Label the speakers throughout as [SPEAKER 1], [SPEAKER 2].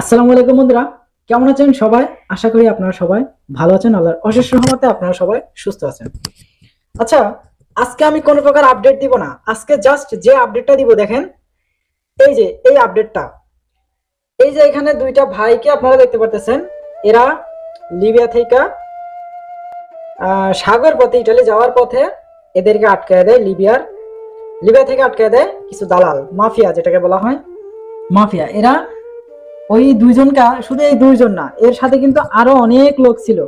[SPEAKER 1] আসসালামু আলাইকুম বন্ধুরা, কেমন আছেন সবাই? আশা করি আপনারা সবাই ভালো আছেন। আল্লাহর অশেষ রহমতে আপনারা সবাই সুস্থ আছেন। আচ্ছা আজকে আমি কোনো প্রকার আপডেট দিব না। আজকে জাস্ট যে আপডেটটা দিব, দেখেন, এই যে, এই আপডেটটা এই যে এখানে দুইটা ভাইকে আপনারা দেখতে পারতেছেন। এরা লিবিয়া থেকে সাগর পথে ইটালি যাওয়ার পথে এদেরকে আটকায় দেয় লিবিয়ার। লিবিয়া থেকে আটকায় দেয় কিছু দালাল, মাফিয়া যেটাকে বলা হয়, মাফিয়া। এরা ওই দুইজনকা শুধু এই দুইজন না, এর সাথে কিন্তু আরও অনেক লোক ছিল।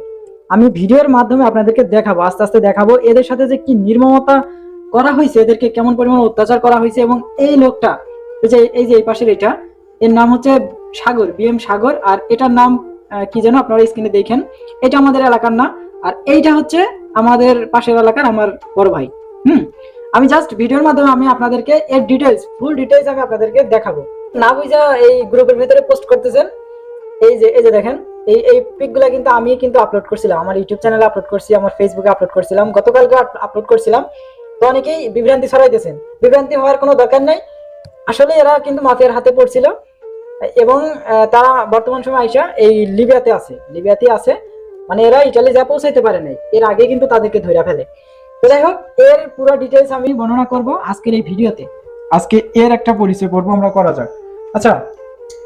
[SPEAKER 1] আমি ভিডিওর মাধ্যমে আপনাদেরকে দেখাবো, আস্তে আস্তে দেখাবো, এদের সাথে যে কি নির্মমতা করা হয়েছে, এদেরকে কেমন পরিমাণ অত্যাচার করা হয়েছে এবং এই লোকটা যে, এই যে এই পাশের এটা, এর নাম হচ্ছে সাগর, বিএম সাগর, আর এটার নাম কি যেন আপনারা স্ক্রিনে দেখেন, এটা আমাদের এলাকার না, আর এইটা হচ্ছে আমাদের পাশের এলাকার আমার বড় ভাই। হুম, আমি জাস্ট ভিডিওর মাধ্যমে আমি আপনাদেরকে এর ডিটেলস ফুল ডিটেলস আমি আপনাদেরকে দেখাবো। না বুঝা এই গ্রুপের ভিতরে পোস্ট করতেছেন। এই যে এই যে দেখেন, এই এই কিন্তু আমি কিন্তু আপলোড করছিলাম। আমার ইউটিউব চ্যানেলে আপলোড করছি, আমার ফেসবুকে আপলোড করছিলাম, গতকালকে আপলোড করছিলাম। তো অনেকেই বিভ্রান্তি ছড়াইতেছেন। বিভ্রান্তি হওয়ার কোনো দরকার নাই। আসলে এরা কিন্তু মাফিয়ার হাতে পড়ছিল। এবং তারা বর্তমান সময় আইসা এই লিবিয়াতে আছে। লিবিয়াতে আছে। মানে এরা ইটালি যা পৌঁছাইতে পারে নাই। এর আগে কিন্তু তাদেরকে ধরে ফেলে। তো যাই হোক, এর পুরো ডিটেলস আমি বর্ণনা করব আজকের এই ভিডিওতে।
[SPEAKER 2] আজকে এর একটা পরিচয় পর্ব আমরা করা যাক। আচ্ছা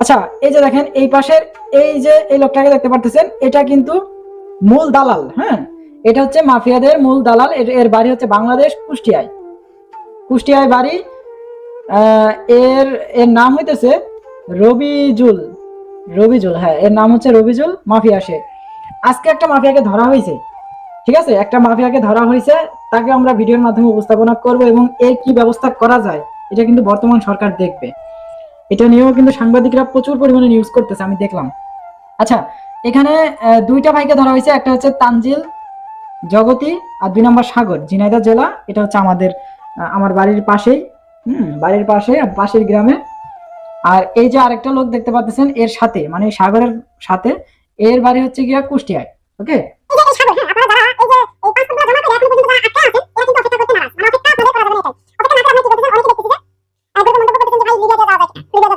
[SPEAKER 1] আচ্ছা এই যে দেখেন, এই পাশের, এই যে এই লোকটাকে দেখতে পারতেছেন, এটা কিন্তু মূল দালাল হ্যাঁ? এটা হচ্ছে মাফিয়াদের মূল দালাল, এর- বাড়ি হচ্ছে বাংলাদেশ কুষ্টিয়ায়। কুষ্টিয়ায় বাড়ি এর এর নাম হইতেছে রবিজুল রবিজুল হ্যাঁ এর নাম হচ্ছে রবিজুল মাফিয়া সে আজকে একটা মাফিয়াকে ধরা হয়েছে, ঠিক আছে? একটা মাফিয়াকে ধরা হয়েছে, তাকে আমরা ভিডিওর মাধ্যমে উপস্থাপনা করব এবং এর কি ব্যবস্থা করা যায় এটা কিন্তু বর্তমান সরকার দেখবে। এটা নিয়েও কিন্তু সাংবাদিকরা প্রচুর পরিমাণে নিউজ করতেছে, আমি দেখলাম। আচ্ছা এখানে দুইটা ভাইকে ধরা হয়েছে, একটা হচ্ছে তানজিল জগতি আর দুই নম্বর সাগর, ঝিনাইদহ জেলা, এটা হচ্ছে আমাদের আমার বাড়ির পাশেই, হুম, বাড়ির পাশে, পাশের গ্রামে। আর এই যে আরেকটা লোক দেখতে পাচ্ছেন এর সাথে মানে সাগরের সাথে, এর বাড়ি হচ্ছে গিয়া কুষ্টিয়ায়, ওকে?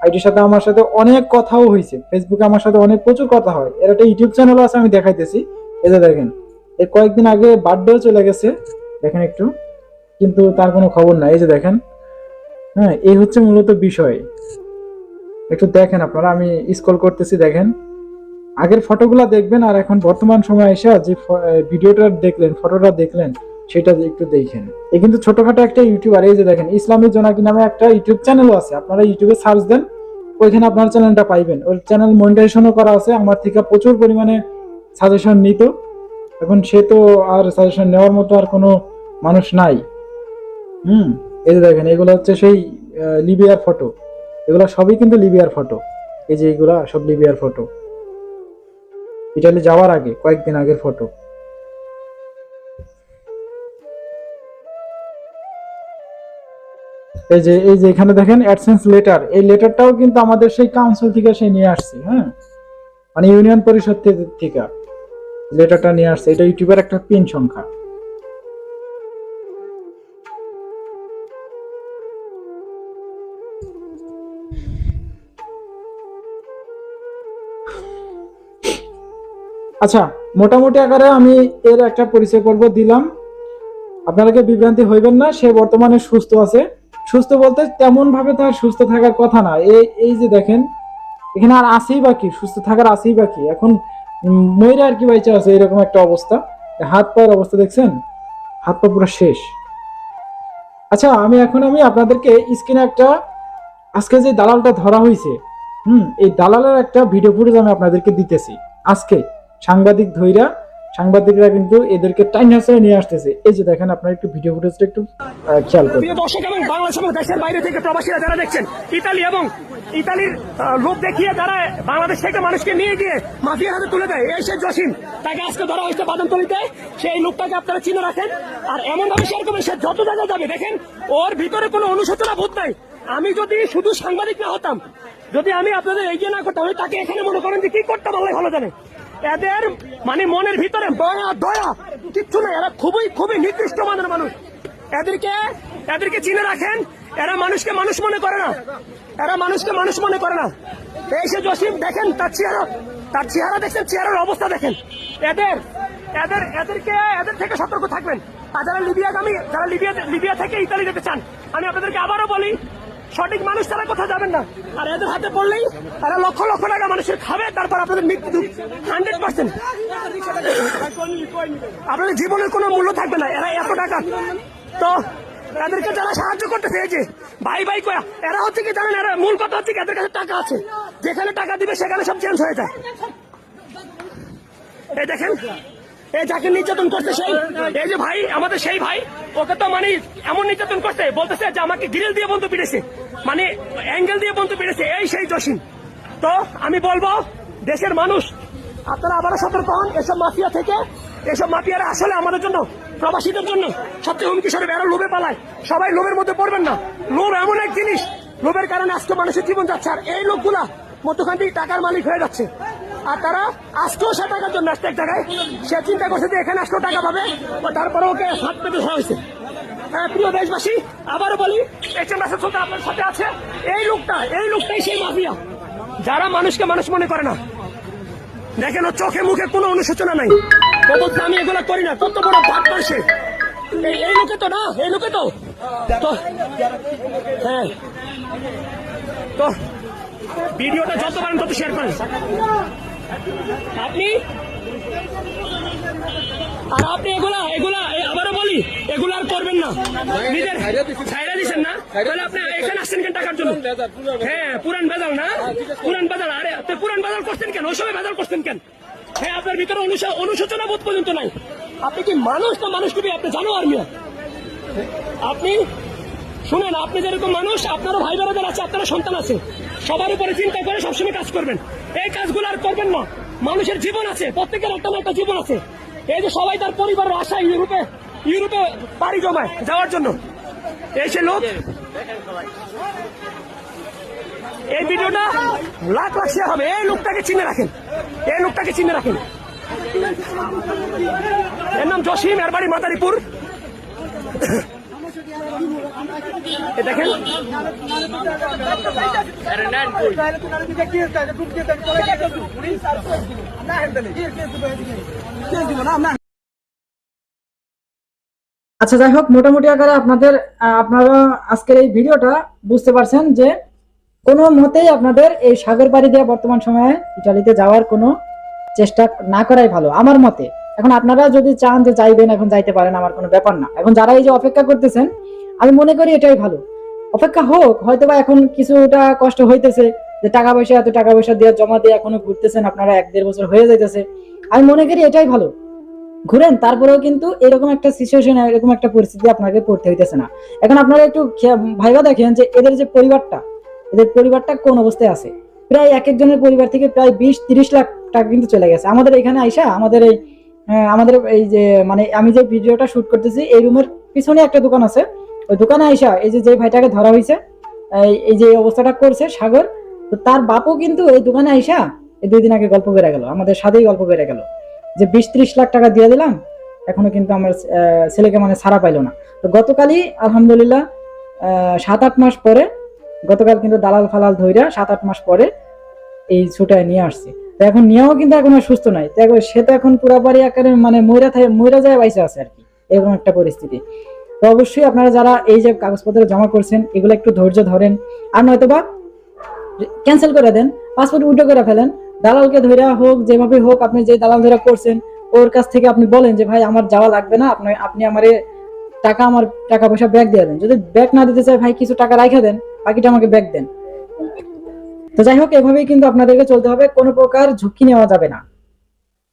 [SPEAKER 2] আইটির সাথে আমার সাথে অনেক কথাও হয়েছে। ফেসবুকে আমার সাথে অনেক প্রচুর কথা হয়। এর একটা ইউটিউব চ্যানেলও আছে, আমি দেখাইতেছি। এই যে দেখেন, এর কয়েকদিন আগে বার্থডেও চলে গেছে। দেখেন একটু। কিন্তু তার কোনো খবর নাই। এই যে দেখেন হ্যাঁ এই হচ্ছে মূলত বিষয়। একটু দেখেন আপনারা, আমি স্কল করতেছি, দেখেন। আগের ফটোগুলা দেখবেন, আর এখন বর্তমান সময় এসে যে ভিডিওটা দেখলেন ফটোটা দেখলেন সেটা একটু দেখেন। এই কিন্তু ছোটখাটো একটা ইউটিউবার এই যে দেখেন, ইসলামী জোনাকি নামে একটা ইউটিউব চ্যানেলও আছে। আপনারা ইউটিউবে সার্চ দেন, ওইখানে আপনার চ্যানেলটা পাইবেন। ওই চ্যানেল মনিটাইজেশনও করা আছে। আমার থেকে প্রচুর পরিমাণে সাজেশন নিত। এখন সে তো আর সাজেশন নেওয়ার মতো আর কোনো মানুষ নাই। হুম, এই যে দেখেন, এগুলো হচ্ছে সেই লিবিয়ার ফটো এগুলো সবই কিন্তু লিবিয়ার ফটো এই যে এগুলা সব লিবিয়ার ফটো ইটালি যাওয়ার আগে, কয়েকদিন আগের ফটো এই যে এই যে এখানে দেখেন অ্যাডসেন্স লেটার এই লেটারটাও কিন্তু আমাদের সেই কাউন্সিল থেকে সে নিয়ে আসছে হ্যাঁ? মানে ইউনিয়ন পরিষদ থেকে- লেটারটা নিয়ে আসছে, এটা ইউটিউবের একটা পিন সংখ্যা। আচ্ছা মোটামুটি আকারে আমি এর একটা পরিচয় পর্ব দিলাম। আপনারা বিভ্রান্তি হইবেন না, সে বর্তমানে সুস্থ আছে। সুস্থ বলতে তেমন ভাবে তার সুস্থ থাকার কথা না। এই এই যে দেখেন, এখানে আর আসেই বাকি সুস্থ থাকার আসেই বাকি এখন ময়রা আর কি বাইচা আছে এরকম একটা অবস্থা। হাত পায়ের অবস্থা দেখছেন? হাত পা পুরো শেষ। আচ্ছা আমি এখন আমি আপনাদেরকে স্ক্রিনে একটা আজকে যে দালালটা ধরা হয়েছে হুম, এই দালালের একটা ভিডিও ফুটেজ আমি আপনাদেরকে দিতেছি। আজকে সাংবাদিক ধৈরা সাংবাদিকরা কিন্তু এদেরকে টাইম হাসায় নিয়ে আসতেছে। এই যে দেখেন, আপনার একটু ভিডিও ফুটেজটা একটু খেয়াল করুন।
[SPEAKER 3] প্রিয় দর্শক, এবং বাংলাদেশ এবং দেশের বাইরে থেকে প্রবাসীরা যারা দেখছেন, ইতালি এবং ইতালির লোক দেখিয়ে তারা বাংলাদেশ থেকে মানুষকে নিয়ে গিয়ে মাফিয়ার হাতে তুলে দেয়। এই সে জসিম, তাকে আজকে ধরা হয়েছে বাদামতলিতে সেই লোকটাকে আপনারা চিনে রাখেন। আর এমন ভাবে শেয়ার করবেন, সে যত জায়গায় যাবে, দেখেন, ওর ভিতরে কোনো অনুশোচনা বোধ নাই। আমি যদি শুধু সাংবাদিক না হতাম, যদি আমি আপনাদের এগিয়ে না করতাম, আমি তাকে এখানে মনে করেন যে কি করতাম, আল্লাহ ভালো জানে। এদের মানে মনের ভিতরে দয়া দয়া, কিচ্ছু নেই। এরা খুবই খুবই নিকৃষ্ট মানের মানুষ। এদেরকে এদেরকে চিনে রাখেন। এরা মানুষকে মানুষ মনে করে না। এরা মানুষকে মানুষ মনে করে না। এই সে জসিম, দেখেন তার চেহারা। তার চেহারা দেখছেন চেহারার অবস্থা দেখেন। এদের এদের, এদেরকে, এদের থেকে সতর্ক থাকবেন। আর যারা লিবিয়াগামী, যারা লিবিয়া লিবিয়া থেকে ইতালি যেতে চান, আমি আপনাদেরকে আবারও বলি সঠিক মানুষ তারা কোথাও যাবেন না। আর এদের হাতে পড়লেই তারা লক্ষ লক্ষ টাকা মানুষের খাবে, তারপর আপনাদের মৃত্যু হান্ড্রেড পার্সেন্ট। আপনাদের জীবনের কোনো মূল্য থাকবে না, এরা এত টাকা। তো এদেরকে যারা সাহায্য এই যে ভাই ভাই কয়া, এরা হচ্ছে কি জানেন, এরা মূল কথা হচ্ছে কি, এদের কাছে টাকা আছে। যেখানে টাকা দিবে, সেখানে সব চেঞ্জ হয়ে যায়। এই দেখেন এই যাকে নির্যাতন করতে সেই। এই যে ভাই, আমাদের সেই ভাই, ওকে তো মানে এমন নির্যাতন করতে বলতেছে যে আমাকে গ্রিল দিয়ে বন্ধু পিড়েছে মানে অ্যাঙ্গেল দিয়ে বন্ধু পিড়েছে এই সেই জসিম। তো আমি বলব, দেশের মানুষ, আপনারা আবারও সতর্ক হন, এসব মাফিয়া থেকে, এসব মাফিয়ারা আসলে আমাদের জন্য, প্রবাসীদের জন্য সবচেয়ে হুমকি স্বরূপ, এরা লোভে পালায়। সবাই লোভের মধ্যে পড়বেন না। লোভ এমন এক জিনিস, লোভের কারণে আজকে মানুষের জীবন যাচ্ছে, আর এই লোকগুলা মধ্যখান থেকে টাকার মালিক হয়ে যাচ্ছে। আর তারা আসতেও সে টাকার জন্য আসছে এক জায়গায়। সে চিন্তা করছে যে এখানে আসলেও টাকা পাবে। ও তারপরে ওকে হাত পেতে ধরা হয়েছে। হ্যাঁ, প্রিয় দেশবাসী আবারও বলি এইচ এম রাসেল আপনার সাথে আছে এই লোকটা এই লোকটাই সেই মাফিয়া। যারা মানুষকে মানুষ মনে করে না দেখেন ওর চোখে মুখে কোনো অনুশোচনা নাই। ও আমি এগুলো করি না কত বড় ভাগ করছে এই লোকে তো না এই লোকে তো। হ্যাঁ। তো ভিডিওটা যত পারেন তত শেয়ার করেন। আপনি? আর আপনি এগুলা এগুলা আবারও বলি, এগুলো আর করবেন না। নিজের ছাইরা দিচ্ছেন না? তাহলে আপনি এখানে আসছেন কেন টাকার জন্য? হ্যাঁ পুরান বেজাল না? পুরান আরে, আপনি পুরান করছেন কেন? ওই সময় করছেন কেন? হ্যাঁ আপনার ভিতরে অনুশো- অনুশোচনা বোধ পর্যন্ত নাই। আপনি কি মানুষ না মানুষ কি আপনি জানো আর আপনি, শুনেন, আপনি যেরকম মানুষ, আপনারও ভাই বোনেদের আছে, আপনারও সন্তান আছে। সবার উপরে চিন্তা করে সবসময় কাজ করবেন। এই কাজগুলো আর করবেন না। মানুষের জীবন আছে, প্রত্যেকের একটা না একটা জীবন আছে। এই যে সবাই তার পরিবারের আশায় ইউরোপে ইউরোপে পাড়ি জমায় যাওয়ার জন্য। এই সে লোক। এই ভিডিওটা লাখ লাখ শেয়ার হবে। এই লোকটাকে চিনে রাখেন। এই লোকটাকে চিনে রাখেন। এর নাম জসিম, এর বাড়ি মাদারীপুর। এ দেখেন।
[SPEAKER 1] আচ্ছা যাই হোক, মোটামুটি আকারে আপনাদের আপনারা আজকের এই ভিডিওটা বুঝতে পারছেন যে কোনো মতেই আপনাদের এই সাগর পাড়ি দিয়ে বর্তমান সময়ে ইটালিতে যাওয়ার কোনো চেষ্টা না করাই ভালো, আমার মতে। এখন আপনারা যদি চান যে যাইবেন, এখন যাইতে পারেন, আমার কোনো ব্যাপার না। এখন যারা এই যে অপেক্ষা করতেছেন, আমি মনে করি এটাই ভালো। অপেক্ষা হোক হয়তো বা এখন কিছুটা কষ্ট হইতেছে যে টাকা পয়সা এত টাকা পয়সা দিয়ে জমা দিয়ে এখনও ঘুরতেছেন, আপনারা এক দেড় বছর হয়ে যাইতেছে। আমি মনে করি এটাই ভালো। ঘুরেন, তারপরেও কিন্তু এরকম একটা সিচুয়েশন এরকম একটা পরিস্থিতি আপনাকে পড়তে হইতেছে না। এখন আপনারা একটু ভাইবা দেখেন যে এদের যে পরিবারটা, এদের পরিবারটা কোন অবস্থায় আছে? প্রায় এক একজনের পরিবার থেকে প্রায় বিশ তিরিশ লাখ টাকা কিন্তু চলে গেছে। আমাদের এখানে আইসা আমাদের এই আমাদের এই যে মানে আমি যে ভিডিওটা শুট করতেছি, এই রুমের পিছনে একটা দোকান আছে। ওই দোকানে আইসা এই যে ভাইটাকে ধরা হয়েছে এই- যে অবস্থাটা করছে সাগর, তো তার বাপও কিন্তু এই দোকানে আইসা এই দুই দিন আগে গল্প বেড়ে গেল, আমাদের সাথেই গল্প বেড়ে গেল। যে বিশ ত্রিশ লাখ টাকা দিয়ে দিলাম, এখনও কিন্তু আমার ছেলেকে মানে ছাড়া পাইলো না। তো গতকালই আলহামদুলিল্লাহ সাত আট মাস পরে, গতকাল কিন্তু দালাল ফালাল ধইরা সাত আট মাস পরে এই ছুটায় নিয়ে আসছে। তো এখন নিয়েও কিন্তু এখন সুস্থ নাই। তো সে তো এখন পুরাপুরি আকারে মানে ময়রা ময়রা যায় বাইসে আছে আর কি, এরকম একটা পরিস্থিতি। তো অবশ্যই আপনারা যারা এই যে কাগজপত্র জমা করছেন, এগুলো একটু ধৈর্য ধরেন। আর নয়তো বা ক্যান্সেল করে দেন পাসপোর্ট উল্টো করে ফেলেন। দালালকে ধরে হোক, যেভাবে হোক, আপনি যে দালাল ধরে করছেন, ওর কাছ থেকে আপনি বলেন যে, ভাই, আমার যাওয়া লাগবে না, আপনি আপনি আমারে টাকা, আমার টাকা পয়সা ব্যাগ দিয়ে দেন। যদি ব্যাগ না দিতে চাই ভাই, কিছু টাকা রাখা দেন, বাকিটা আমাকে ব্যাগ দেন। তো যাই হোক, এভাবেই কিন্তু আপনাদেরকে চলতে হবে, কোনো প্রকার ঝুঁকি নেওয়া যাবে না।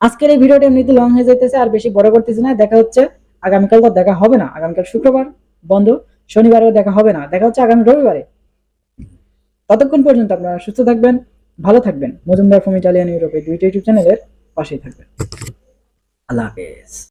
[SPEAKER 1] আজকের এই ভিডিওটা এমনিতে লং হয়ে যাইতেছে, আর বেশি বড় করতেছি না, দেখা হচ্ছে আগামীকাল তো দেখা হবে না। আগামীকাল শুক্রবার, বন্ধ, শনিবারেও দেখা হবে না। দেখা হচ্ছে আগামী রবিবারে। ততক্ষণ পর্যন্ত আপনারা সুস্থ থাকবেন, ভালো থাকবেন। মজুমদার ফোম ইটালিয়ান ইউরোপে দুইটা ইউটিউব চ্যানেলের পাশেই থাকবেন। আল্লাহ হাফেজ।